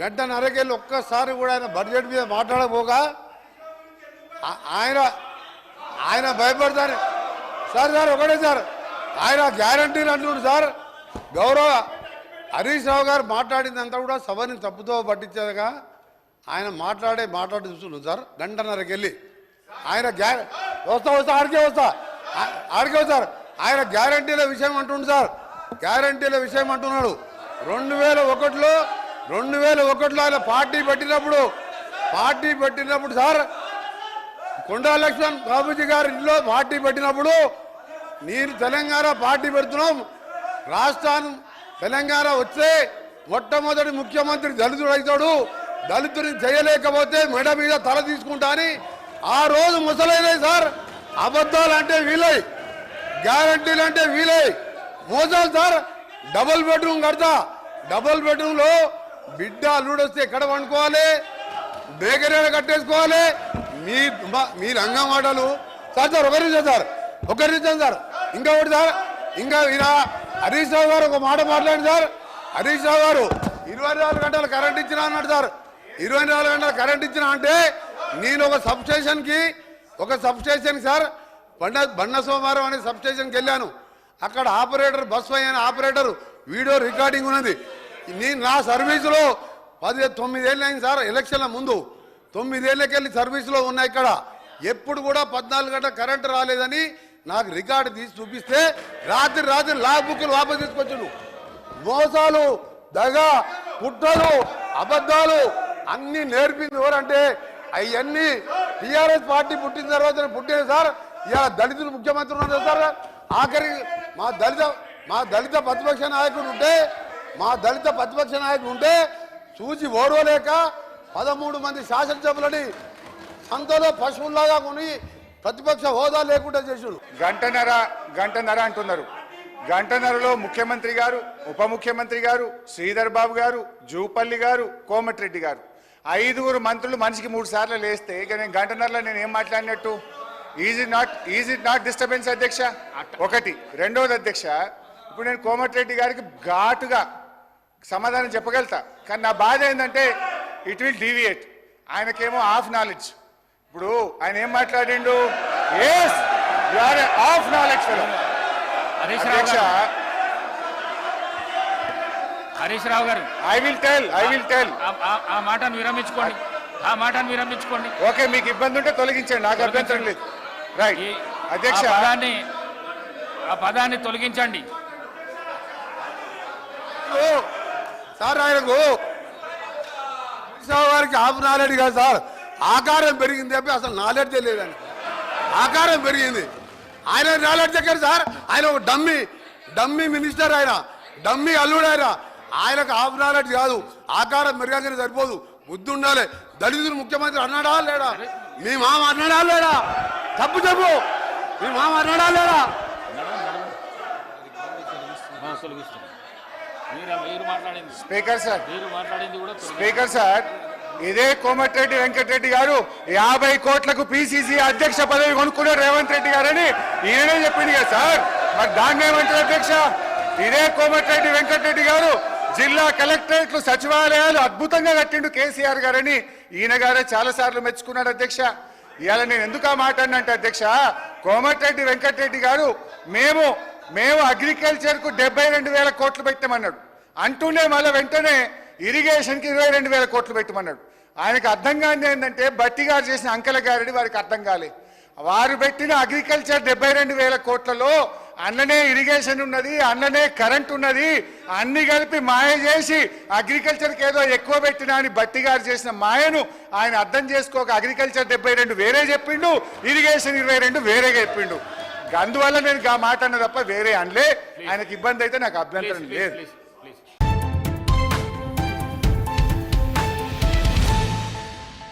గంట నరకెళ్ళి ఒక్కసారి కూడా ఆయన బడ్జెట్ మీద మాట్లాడకపోగా ఆయన ఆయన భయపడతారు. సార్ సార్ ఒకటే సార్. ఆయన గ్యారంటీలు అంటున్నాడు సార్. గౌరవ హరీష్ రావు గారు మాట్లాడిందంతా కూడా సభని తప్పుతో పట్టించేదిగా ఆయన మాట్లాడే మాట్లాడి చూస్తున్నాడు సార్. గంటన్నరకి వెళ్ళి ఆయన గ్యా వస్తా వస్తా ఆడికే వస్తా. ఆడికే వస్తారు ఆయన గ్యారంటీల విషయం అంటుండు సార్. గ్యారంటీల విషయం అంటున్నాడు. రెండు వేల ఒకటిలో రెండు వేల ఒకటిలో ఆయన పార్టీ పెట్టినప్పుడు పార్టీ పెట్టినప్పుడు సార్ కొండా లక్ష్మణ్ బాబుజీ గారి ఇంట్లో పార్టీ పెట్టినప్పుడు నేను తెలంగాణ పార్టీ పెడుతున్నాం. రాష్ట్రాన్ని తెలంగాణ వస్తే మొట్టమొదటి ముఖ్యమంత్రి దళితుడు అవుతాడు. దళితుని చేయలేకపోతే మెడ మీద తల తీసుకుంటా అని ఆ రోజు ముసలైన సార్ అబద్ధాలు అంటే వీలై గ్యారంటీలు అంటే వీలై మోసాలు సార్ డబుల్ బెడ్రూమ్ కడతా డబుల్ బెడ్రూమ్లో బిడ్డ అల్లుడొస్తే ఎక్కడ పండుకోవాలి బేకరీలు కట్టేసుకోవాలి. మీ మీ రంగం మాటలు. సార్ సార్ ఒకరి నుంచి సార్ ఒకరి నుంచి సార్ ఇంకా ఒకటి సార్ ఇంకా ఇలా హరీష్ రావు గారు ఒక మాట మాట్లాడి సార్. హరీష్ రావు గారు ఇరవై నాలుగు గంటలు కరెంట్ ఇచ్చిన అన్నాడు సార్. ఇరవై నాలుగు గంటలు కరెంట్ ఇచ్చిన అంటే నేను ఒక సబ్స్టేషన్కి ఒక సబ్స్టేషన్కి సార్ బండ బండ సోమవారం అనే సబ్స్టేషన్కి వెళ్ళాను. అక్కడ ఆపరేటర్ బస్సు అయిన ఆపరేటర్ వీడియో రికార్డింగ్ ఉన్నది. నేను నా సర్వీసులో పది తొమ్మిదేళ్ళు అయింది సార్ ఎలక్షన్ల ముందు. తొమ్మిదేళ్ళకెళ్ళి సర్వీసులో ఉన్నా ఇక్కడ. ఎప్పుడు కూడా పద్నాలుగు గంటల కరెంటు రాలేదని నాకు రికార్డు తీసి చూపిస్తే రాత్రి రాత్రి లా బుక్లు వాపసు తీసుకొచ్చును మోసాలు దగ కుట్రలు అబద్ధాలు అన్ని నేర్పింది ఎవరంటే అవన్నీ టిఆర్ఎస్ పార్టీ పుట్టిన తర్వాత పుట్టింది సార్. ఇలా దళితులు ముఖ్యమంత్రి ఉన్నారు సార్. ఆఖరి మా దళిత మా దళిత ప్రతిపక్ష నాయకుడు ఉంటే మా దళిత ప్రతిపక్ష నాయకుడు ఉంటే చూసి ఓర్వలేక పదమూడు మంది శాసనసభలని సంతలో పశువుల్లాగా కొని ప్రతిపక్ష హోదా లేకుండా చేసాడు. గంటన్నర గంటన్నర అంటున్నారు. గంటన్నరలో ముఖ్యమంత్రి గారు ఉప ముఖ్యమంత్రి గారు శ్రీధర్ బాబు గారు జూపల్లి గారు కోమటిరెడ్డి గారు. ఐదుగురు మంత్రులు మనిషికి మూడు సార్లు లేస్తే ఇక నేను గంటన్నరలో నేను ఏం మాట్లాడినట్టు? Is it not is it not disturbance అధ్యక్ష? ఒకటి. రెండవది అధ్యక్ష ఇప్పుడు నేను కోమటిరెడ్డి గారికి ఘాటుగా సమాధానం చెప్పగలుగుతా. కానీ నా బాధ ఏంటంటే ఇట్ విల్ డీవియేట్ ఆయనకేమో హాఫ్ నాలెడ్జ్ ఇప్పుడు ఆయన ఏం మాట్లాడిండు? Yes are half knowledge fellow Harish Rao అధ్యక్ష గారు. హరీష్ రావు గారు. I will tell I will tell ఆ- మాటను విరమించుకోండి. ఆ మాటను విరమించుకోండి. ఓకే మీకు ఇబ్బంది ఉంటే తొలగించండి. నాకు అభ్యంతరం లేదు. రైట్ అధ్యక్ష ఆ పదాన్ని ఆ పదాన్ని తొలగించండి. సార్ ఆయనకు వారికి హాఫ్ నాలెడ్జ్ కాదు సార్. ఆకారం పెరిగింది చెప్పి అసలు నాలెడ్జ్ లేదని ఆకారం పెరిగింది. ఆయన నాలెడ్జ్ ఎక్కడ సార్ ఆయన ఒక డమ్మి డమ్మి మినిస్టర్ ఆయన డమ్మి అల్లుడు ఆయన. ఆయనకు హాఫ్ నాలెడ్జ్ కాదు. ఆకారం పెరగానే సరిపోదు. బుద్ధి ఉండాలి. దళితులు ముఖ్యమంత్రి అన్నాడా లేడా? మీ మామ అన్నాడా లేడా? తప్పు చెప్పు. మీ మామ అన్నాడా లేడా తొలగిస్తుంది మీరు మీరు మాట్లాడింది స్పీకర్ సార్. స్పీకర్ సార్ ఇదే కోమటిరెడ్డి వెంకటరెడ్డి గారు యాభై కోట్లకు పిసిసి అధ్యక్ష పదవి కొనుక్కున్నారు రేవంత్ రెడ్డి గారని ఈయనే చెప్పింది కదా సార్. మరి దాన్ని ఏమంటారు అధ్యక్ష? ఇదే కోమటిరెడ్డి వెంకటరెడ్డి గారు జిల్లా కలెక్టరేట్లు సచివాలయాలు అద్భుతంగా కట్టిండు కేసీఆర్ గారని ఈయన గారే చాలా సార్లు మెచ్చుకున్నాడు అధ్యక్ష. ఇవాళ నేను ఎందుకు ఆ మాట అధ్యక్ష కోమటిరెడ్డి వెంకటరెడ్డి గారు మేము మేము అగ్రికల్చర్కు డెబ్బై రెండు వేల కోట్లు పెట్టామన్నాడు. అంటూనే మళ్ళీ వెంటనే ఇరిగేషన్కి ఇరవై రెండు వేల కోట్లు పెట్టమన్నాడు. ఆయనకు అర్థం కాని ఏంటంటే బట్టి గారు చేసిన అంకల గారిని వారికి అర్థం కాలే. వారు పెట్టిన అగ్రికల్చర్ డెబ్బై రెండు వేల కోట్లలో అన్ననే ఇరిగేషన్ ఉన్నది అన్ననే కరెంట్ ఉన్నది అన్ని కలిపి మాయ చేసి అగ్రికల్చర్కి ఏదో ఎక్కువ పెట్టినా అని బట్టి గారు చేసిన మాయను ఆయన అర్థం చేసుకోక అగ్రికల్చర్ డెబ్బై రెండు వేరే చెప్పిండు ఇరిగేషన్ ఇరవై రెండు వేరేగా చెప్పిండు. అందువల్ల నేను ఆ మాట అన్న తప్ప వేరే అనలే. ఆయనకి ఇబ్బంది అయితే నాకు అభ్యంతరం లేదు.